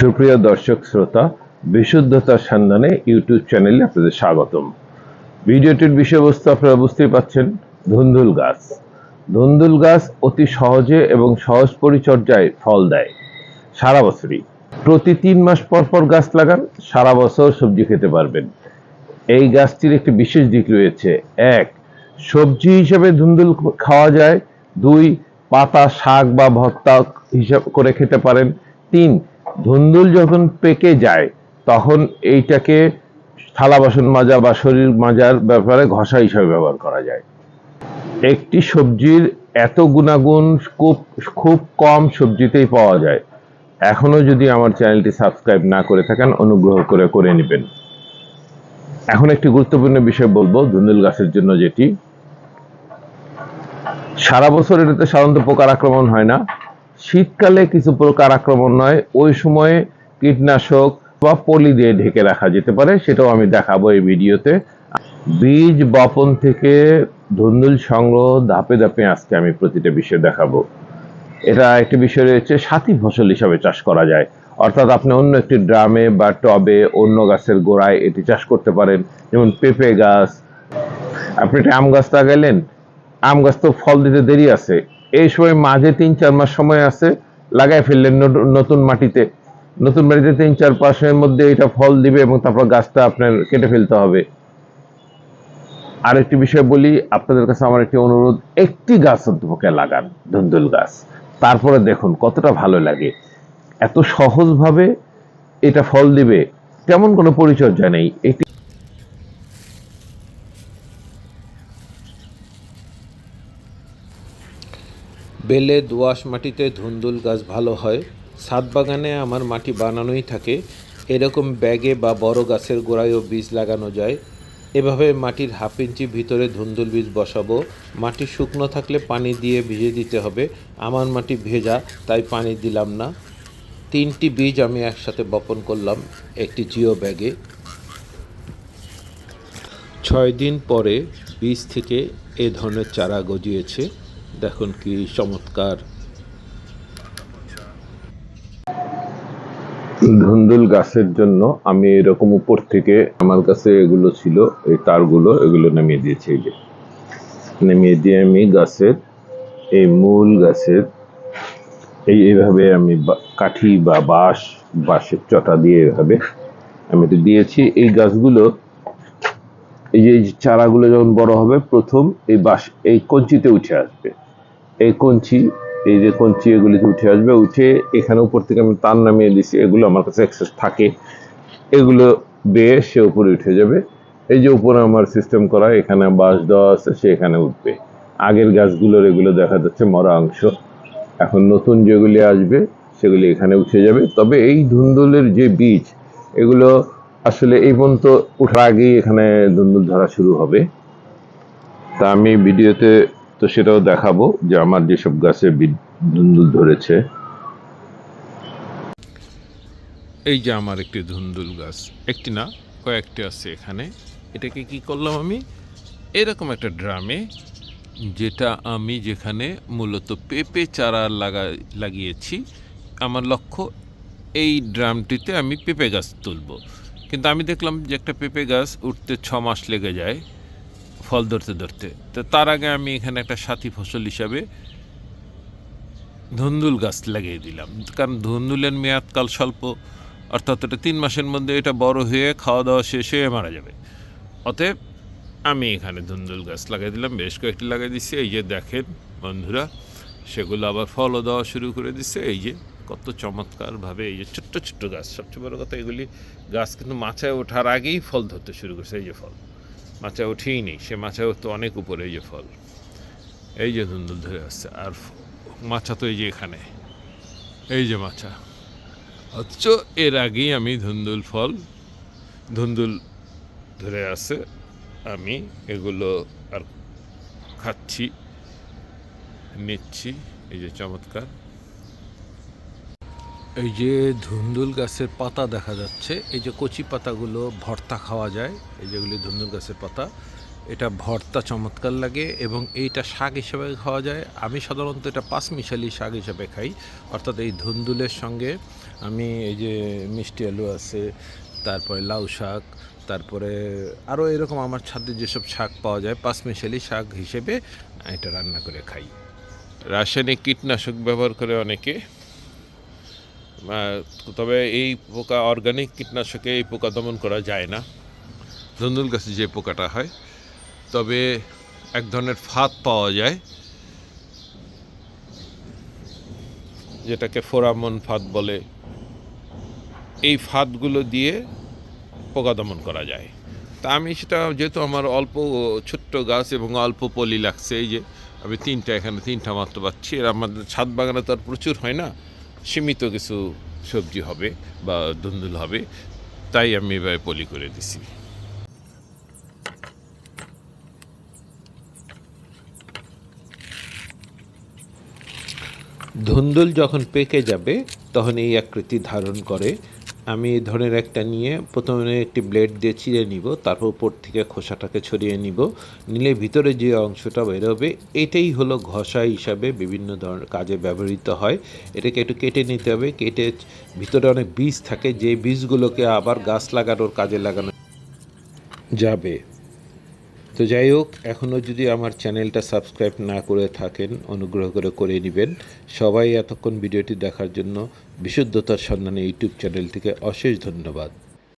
সুপ্রিয় দর্শক শ্রোতা বিশুদ্ধতার সন্ধানে ইউটিউব চ্যানেলে আপনাদের স্বাগতম। ভিডিওটির বিষয়বস্তু আপনারা বুঝতেই পাচ্ছেন, ধুন্দুল গাছ। ধুন্দুল গাছ অতি সহজে এবং সহজ পরিচর্যায় ফল দেয়, সারা বছরই। প্রতি তিন মাস পর পর গাছ লাগান, সারা বছর সবজি খেতে পারবেন। এই গাছটির একটি বিশেষ দিক রয়েছে। এক, সবজি হিসেবে ধুন্দুল খাওয়া যায়। দুই, পাতা, শাক বা ভর্তা হিসাব করে খেতে পারেন। তিন ধুন্দুল যখন পেকে যায়, তখন এইটাকে থালা বাসন মাজা বা শরীর মাজার ব্যাপারে ঘষা হিসাবে ব্যবহার করা যায়। একটি সবজির এত গুণাগুণ খুব খুব কম সবজিতেই পাওয়া যায়। এখনও যদি আমার চ্যানেলটি সাবস্ক্রাইব না করে থাকেন, অনুগ্রহ করে করে নেবেন। এখন একটি গুরুত্বপূর্ণ বিষয় বলব, ধুন্দুল গাছের জন্য যেটি। সারা বছর এটাতে সাধারণত পোকার আক্রমণ হয় না। শীতকালে কিছু প্রকার আক্রমণ নয়, ওই সময়ে কীটনাশক বা পলি দিয়ে ঢেকে রাখা যেতে পারে, সেটাও আমি দেখাবো এই ভিডিওতে। বীজ বপন থেকে ধুন্দুল সংগ্রহ ধাপে ধাপে আজকে আমি প্রতিটা বিষয় দেখাবো। এটা একটি বিষয় রয়েছে, সাথী ফসল হিসাবে চাষ করা যায়। অর্থাৎ আপনি অন্য একটি ড্রামে বা টবে অন্য গাছের গোড়ায় এটি চাষ করতে পারেন, যেমন পেঁপে গাছ। আপনি একটা আম গাছ লাগাইলেন, আম গাছ তো ফল দিতে দেরি আছে এই সময় মাঝে তিন, চার মাস সময় আছে লাগাই ফেললেন নতুন- মাটিতে। নতুন মাটিতে তিন, চার মাসের মধ্যে এটা ফল দিবে এবং তারপর গাছটা আপনার কেটে ফেলতে হবে। আরেকটি বিষয় বলি, আপনাদের কাছে আমার একটি অনুরোধ, একটি গাছ অন্তপক্ষে লাগান, ধুন্দুল গাছ। তারপরে দেখুন কতটা ভালো লাগে। এত সহজভাবে এটা ফল দিবে, তেমন কোনো পরিচর্যা নেই। এটি বেলে দোআঁশ মাটিতে ধুন্দুল গাছ ভালো হয়, ছাদ বাগানে আমার মাটি বানানোই থাকে, এরকম ব্যাগে বা বড় গাছের গোড়ায়ও বীজ লাগানো যায়। এভাবে মাটির হাফ ইঞ্চি ভিতরে ধুন্দুল বীজ বসাবো, মাটি শুকনো থাকলে পানি দিয়ে ভিজে দিতে হবে, আমার মাটি ভেজা, তাই পানি দিলাম না। তিনটি বীজ আমি একসাথে বপন করলাম, একটি জিও ব্যাগে। ছয় দিন পরে বীজ থেকে এ ধরনের চারা গজিয়েছে। দেখুন কি চমৎকার। ধুন্দুল গাছের জন্য আমি এরকম উপর থেকে আমার কাছে এগুলো ছিল, এই তারগুলো, এগুলো নামিয়ে দিয়েছি এই যে। নামিয়ে দিয়ে আমি গাছের, এই মূল গাছের, এই এইভাবে আমি কাঠি বা বাঁশ, বাঁশের চটা দিয়ে এভাবে আমি তো দিয়েছি। এই গাছগুলো এই যে চারাগুলো যখন বড় হবে, প্রথম এই বাঁশ, এই কঞ্চিতে উঠে আসবে। এই কঞ্চি, এই যে কঞ্চি, এগুলিতে উঠে আসবে। উঠে এখানে উপর থেকে আমি তার নামিয়ে দিছি, এগুলো আমার কাছে অ্যাক্সেস থাকে। এগুলো বেয়ে সে উপরে উঠে যাবে। এই যে উপরে আমার সিস্টেম করা, এখানে বাঁশ দেওয়া আছে, সে এখানে উঠবে। আগের গাছগুলোর এগুলো দেখা যাচ্ছে মরা অংশ। এখন নতুন যেগুলি আসবে, সেগুলি এখানে উঠে যাবে। তবে এই ধুন্দুলের যে বীজ, এগুলো আসলে এই পর্যন্ত ওঠার আগেই এখানে ধুন্দুল ধরা শুরু হবে। তা আমি ভিডিওতে তো সেটাও দেখাবো যে আমার যেসব গাছে ধুন্দুল ধরেছে। এই যে আমার একটি ধুন্দুল গাছ। একটি না, কয়েকটি আছে এখানে। এটাকে কি করলাম আমি? এরকম একটা ড্রামে, যেটা আমি যেখানে মূলত পেঁপে চারা লাগা লাগিয়েছি। আমার লক্ষ্য এই ড্রামটিতে আমি পেঁপে গাছ তুলব। কিন্তু আমি দেখলাম যে একটা পেঁপে গাছ উঠতে ছ মাস লেগে যায় ফল ধরতে ধরতে। তো তার আগে আমি এখানে একটা সাথী ফসল হিসাবে ধুন্দুল গাছ লাগিয়ে দিলাম। কারণ ধুন্দুলের মেয়াদকাল স্বল্প, অর্থাৎ এটা তিন মাসের মধ্যে এটা বড় হয়ে খাওয়া দাওয়া শেষ হয়ে মারা যাবে। অতএব আমি এখানে ধুন্দুল গাছ লাগিয়ে দিলাম, বেশ কয়েকটি লাগিয়ে দিচ্ছি। এই যে দেখেন বন্ধুরা, সেগুলো আবার ফলও দেওয়া শুরু করে দিচ্ছে। এই যে কত চমৎকারভাবে এই যে ছোট্ট ছোট্ট গাছ, সবচেয়ে বড় কথা এগুলি গাছ কিন্তু মাচায় ওঠার আগেই ফল ধরতে শুরু করছে, এই যে ফল। মাচায় ওঠেই নেই, সে মাচায় তো অনেক উপরে, এই যে ফল। এই যে ধুন্দুল ধরে আসছে, আর মাছা তো এই যে এখানে। এই যে মাছা অথচ এর আগেই আমি ধুন্দুল ফল, ধুন্দুল ধরে আছে আমি এগুলো আর খাচ্ছি, নিচ্ছি, এই যে চমৎকার। এই যে ধুন্দুল গাছের পাতা দেখা যাচ্ছে, এই যে কচি পাতাগুলো ভর্তা খাওয়া যায়, এই যেগুলি ধুন্দুল গাছের পাতা, এটা ভর্তা চমৎকার লাগে এবং এইটা শাক হিসেবে খাওয়া যায়। আমি সাধারণত এটা পাঁচমিশালি শাক হিসেবে খাই, অর্থাৎ এই ধুন্দুলের সঙ্গে আমি এই যে মিষ্টি আলু আছে, তারপরে লাউ শাক, তারপরে আরও এরকম আমার ছাদে যেসব শাক পাওয়া যায়, পাঁচমিশালি শাক হিসেবে এটা রান্না করে খাই। রাসায়নিক কীটনাশক ব্যবহার করে অনেকে তবে এই পোকা অর্গানিক কীটনাশকে এই পোকা দমন করা যায় না। ধন্দুল গাছে যে পোকাটা হয় তবে এক ধরনের ফাঁদ পাওয়া যায়। যেটাকে ফোরামন ফাঁদ বলে। এই ফাঁদগুলো দিয়ে পোকা দমন করা যায়। তা আমি সেটা যেহেতু আমার অল্প ছোট্ট গাছ এবং অল্প পলি লাগছে এই যে আমি তিনটা এখানে তিনটা মাত্র পাচ্ছি। আর আমাদের ছাদ বাগানে তো আর প্রচুর হয় না। সীমিত কিছু সবজি হবে বা ধুন্দুল হবে, তাই আমি এবার পলি করে দিছি। ধুন্দুল যখন পেকে যাবে, তখন এই আকৃতি ধারণ করে আমি ধরনের একটা নিয়ে প্রথমে একটি ব্লেড দিয়ে চিড়ে নিব, তারপর উপর থেকে খোসাটাকে ছড়িয়ে নিব। নিলে ভিতরে যে অংশটা বেরোবে, এটাই হলো ঘষা হিসাবে বিভিন্ন ধরনের কাজে ব্যবহৃত হয়। এটাকে একটু কেটে নিতে হবে, কেটে ভিতরে অনেক বীজ থাকে, যে বীজগুলোকে আবার গাছ লাগানোর কাজে লাগানো যাবে। তো যাই হোক এখনও যদি আমার চ্যানেলটা সাবস্ক্রাইব না করে থাকেন, অনুগ্রহ করে করে নেবেন। সবাই এতক্ষণ ভিডিওটি দেখার জন্য বিশুদ্ধতার সন্ধানে ইউটিউব চ্যানেলটিকে অশেষ ধন্যবাদ।